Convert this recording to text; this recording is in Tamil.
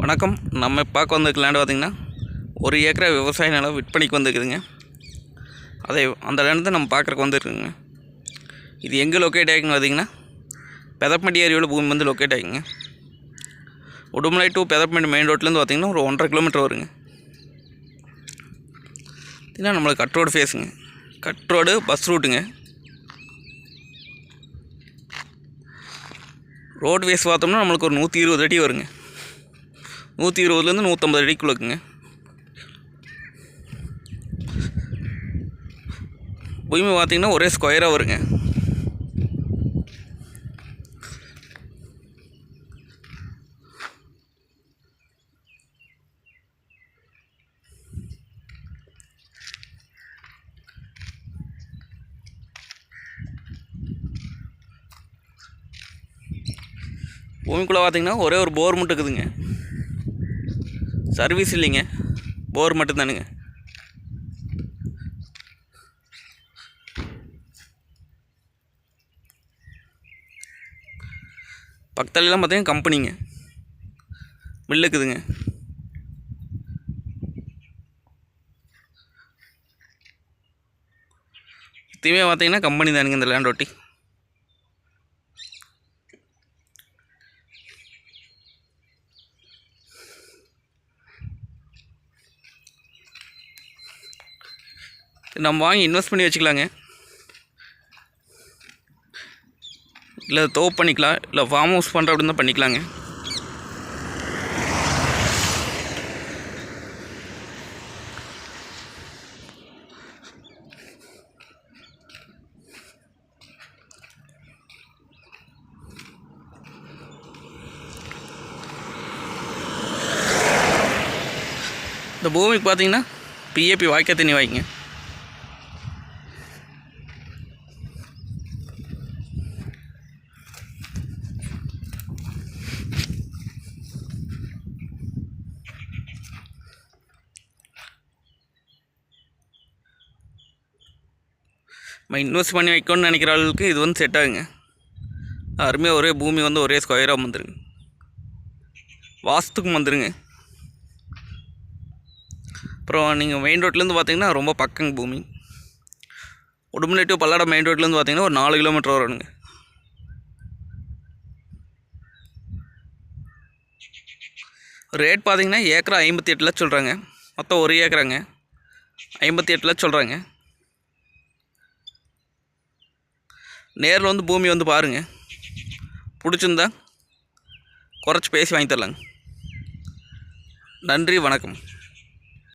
வணக்கம். நம்ம பார்க்க வந்திருக்க லேண்டு பார்த்திங்கன்னா ஒரு ஏக்கரை விவசாய நிலம் விற்பனைக்கு வந்துருக்குதுங்க. அதை அந்த லேண்டு நம்ம பார்க்குறக்கு வந்துருக்குங்க. இது எங்கே லொக்கேட் ஆகிக்குங்க பார்த்திங்கன்னா பெதப்பண்டி ஏரியாவில் பூமி வந்து லொக்கேட் ஆகிக்குங்க உடுமலை டு பெதப்பண்டி மெயின் ரோட்லேருந்து பார்த்திங்கன்னா ஒரு ஒன்றரை கிலோமீட்டர் வருங்க. பார்த்தீங்கன்னா நம்மளுக்கு கட் ரோடு ஃபேஸுங்க கட் ரோடு பஸ் ரூட்டுங்க ரோட்வேஸ் பார்த்தோம்னா நம்மளுக்கு ஒரு நூற்றி இருபது அடி வருங்க. நூற்றி இருபதுலேருந்து நூற்றம்பது அடிக்குள்ளக்குங்க. இருக்குங்க பூமி பார்த்தீங்கன்னா ஒரே ஸ்கொயராக வருங்க. பூமிக்குள்ளே பார்த்தீங்கன்னா ஒரே ஒரு போர் மட்டும் இருக்குதுங்க. சர்வீஸ் இல்லைங்க. போர் மட்டும்தானுங்க. பக்கத்துலலாம் பார்த்தீங்கன்னா கம்பெனிங்க. மில்லு இருக்குதுங்க. சுற்றியுமே பார்த்தீங்கன்னா கம்பெனி தானுங்க இந்த லேண்ட் ஒட்டி. நம்ம வாங்கி இன்வெஸ்ட் பண்ணி வச்சுக்கலாங்க. இல்லை தோப் பண்ணிக்கலாம். இல்லை ஃபார்ம் ஹவுஸ் பண்ணுற அப்படின்னு தான் பண்ணிக்கலாங்க. இந்த பூமிக்கு பார்த்தீங்கன்னா பிஏபி வாய்க்க தண்ணி வாய்க்குங்க இன்வெஸ்ட் பண்ணி வைக்கணும்னு நினைக்கிற ஆளுக்கு இது வந்து செட் ஆகுங்க. அருமையாக ஒரே பூமி வந்து ஒரே ஸ்கொயராக வந்துடுங்க வாஸ்துக்கும் வந்துடுங்க அப்புறம் நீங்கள் மெயின் ரோட்லேருந்து பார்த்தீங்கன்னா ரொம்ப பக்கங்க பூமி. உடுமலை டு பல்லாடம் மெயின் ரோட்லேருந்து பார்த்தீங்கன்னா ஒரு நாலு கிலோமீட்டர் வரணுங்க ரேட் பார்த்தீங்கன்னா ஏக்கரா ஐம்பத்தி எட்டு லட்சம் சொல்கிறாங்க மொத்தம் ஒரு ஏக்கராங்க. ஐம்பத்தி எட்டு லட்சம் சொல்கிறாங்க நேரில் வந்து பூமி வந்து பாருங்கள் பிடிச்சிருந்தா குறைச்சி பேசி வாங்கி தரலாங்க. நன்றி வணக்கம்.